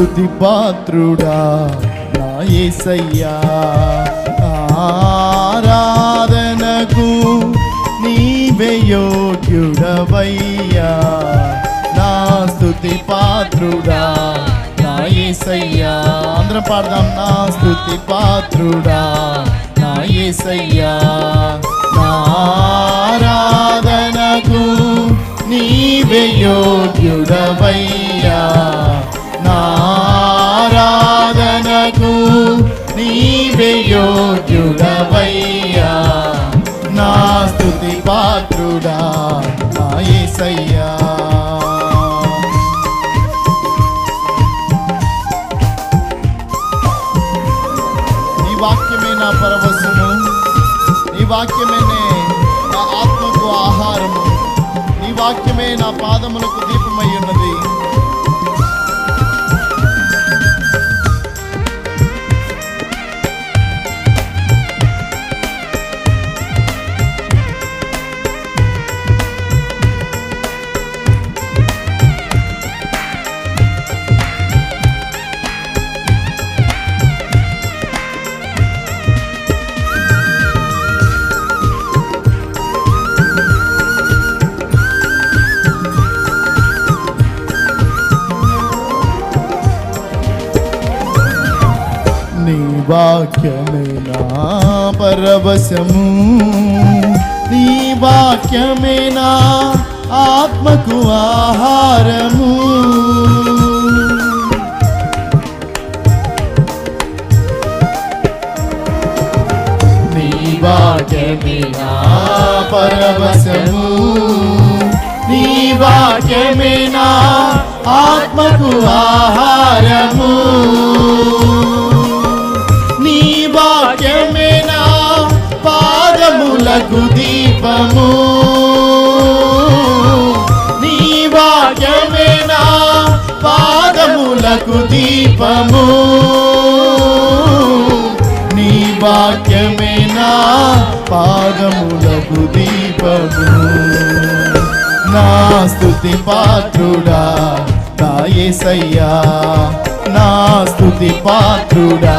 స్థుతి పాత్రుడా నా యేసయ్యా ఆరాధనకు నీవే యోగ్యుడవయ్యా. నా స్థుతి పాత్రుడా నా యేసయ్యా అందరం పాడదాం నా స్థుతి పాత్రుడా నా యేసయ్యా నా నీవే యోగ్యుడవయ్యా. నా జీవయోగ్యుడవయ్యా నా స్థుతి పాత్రుడా నాయసయ్యా నీ వాక్యమే నా పరవశము. నీ నీ వాక్యమే నా పరవశము నీ వాక్యమే నా ఆత్మకు ఆహారము వాక్యమేనా పాదములకు దీపము? నీ వాక్యమేనా పాదములకు దీపము? నీ వాక్యమేనా పాదములకు దీపము? నా స్థుతి పాత్రుడా తాయేసయ్యా నా స్థుతి పాత్రుడా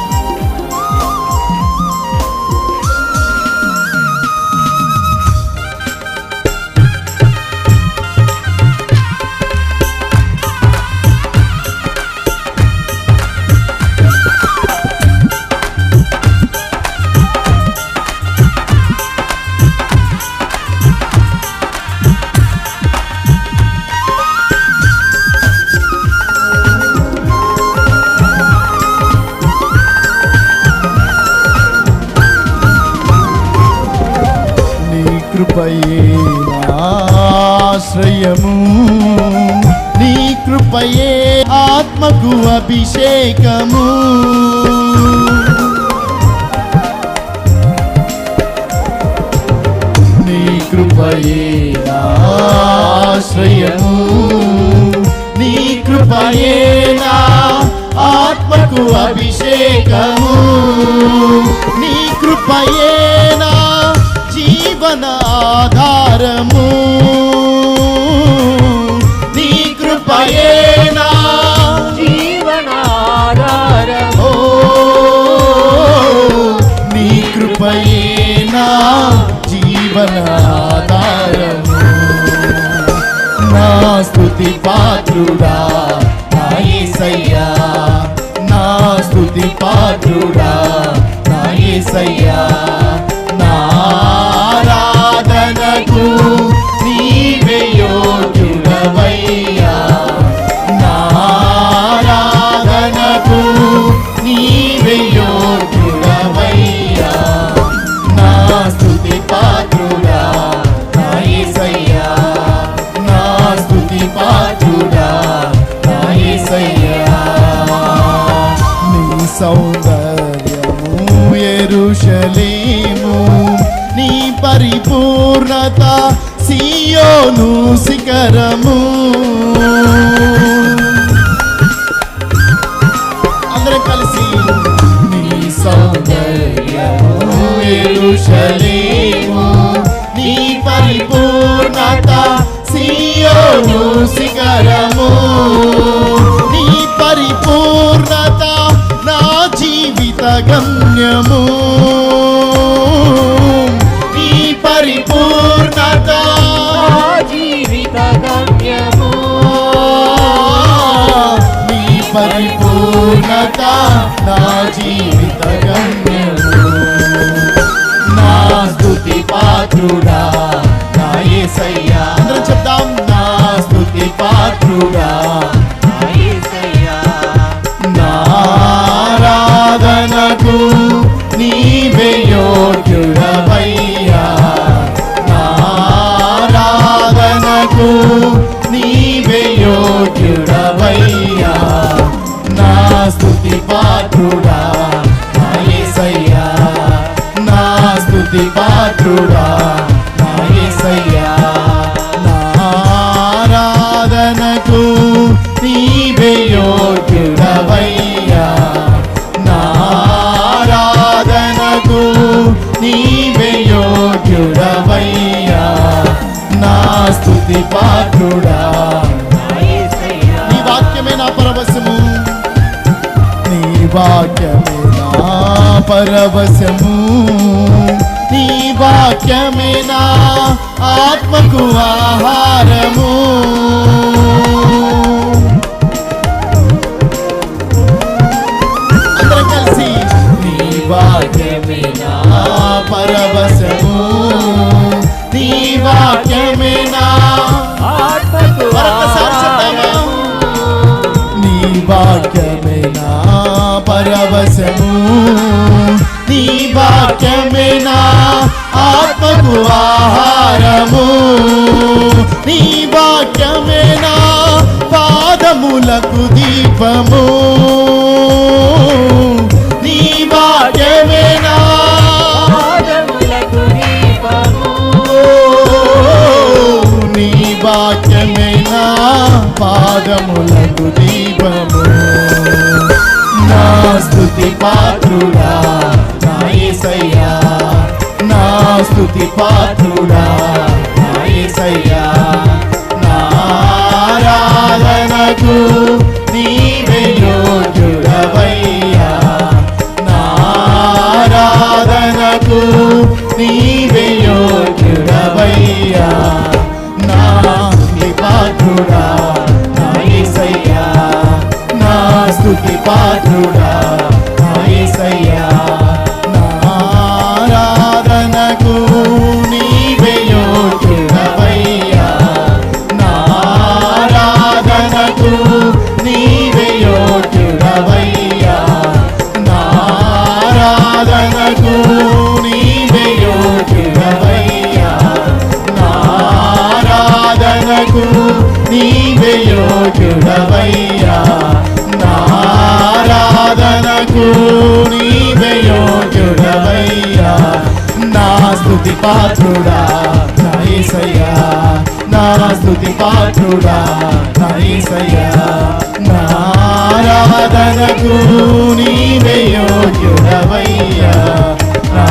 ఆత్మకు అభిషేకము. నీ కృపయే ఆశ్రయము. నీ కృపయే నా ఆత్మకు అభిషేకము. నీ కృపయే నా జీవనాధారము నీ స్థుతి పాత్రుడా నా ఏసయ్యా నా స్థుతి పాత్రుడా నా ఏసయ్యా నా ఆరాధనకు నీవే యోగ్యుడవయ్యా ఎరుషలేము నీ పరిపూర్ణత సియోను శిఖరము. అందరం కలిసి నీ సౌందర్యము ఎరుషలేము. నీ పరిపూర్ణత సియోను నా నీవే యోగ్యుడవయ్యా నారాధనకు నీవే యోగ్యుడవయ్యా నా స్తుతి పాత్రుడా. నీ వాక్యమే నా పరవశము నీ వాక్యమే నా పరవశము నీ వాక్యమే నా ఆత్మకు ఆహారము. నా పరవశము నీ వాక్యమే నా ఆత్మకు? నీ వాక్యమే నా పరవశము నీ వాక్యమే నా ఆత్మకు ఆహారము నీ వాక్యమే నా పాదములకు దీపము పాదములకు దీపము. నా స్థుతి పాత్రుడా నా యేసయ్యా నా స్థుతి పాత్రుడా నా యేసయ్యా నా ఆరాధనకు నీవే యోగ్యుడవయ్యా యోగ్యుడవయ్యా నా నీవే యోగ్యుడవయ్యా నా స్తుతి పాత్రుడా నా నా స్తుతి పాత్రుడా నా యేసయ్యా నీవే యోగ్యుడవయ్యా నా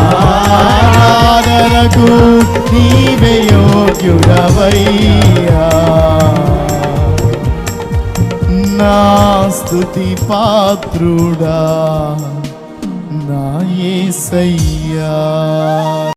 నీవే యోగ్యుడవయ్యా నా స్తుతి పాత్రుడా నా ఏసయ్యా.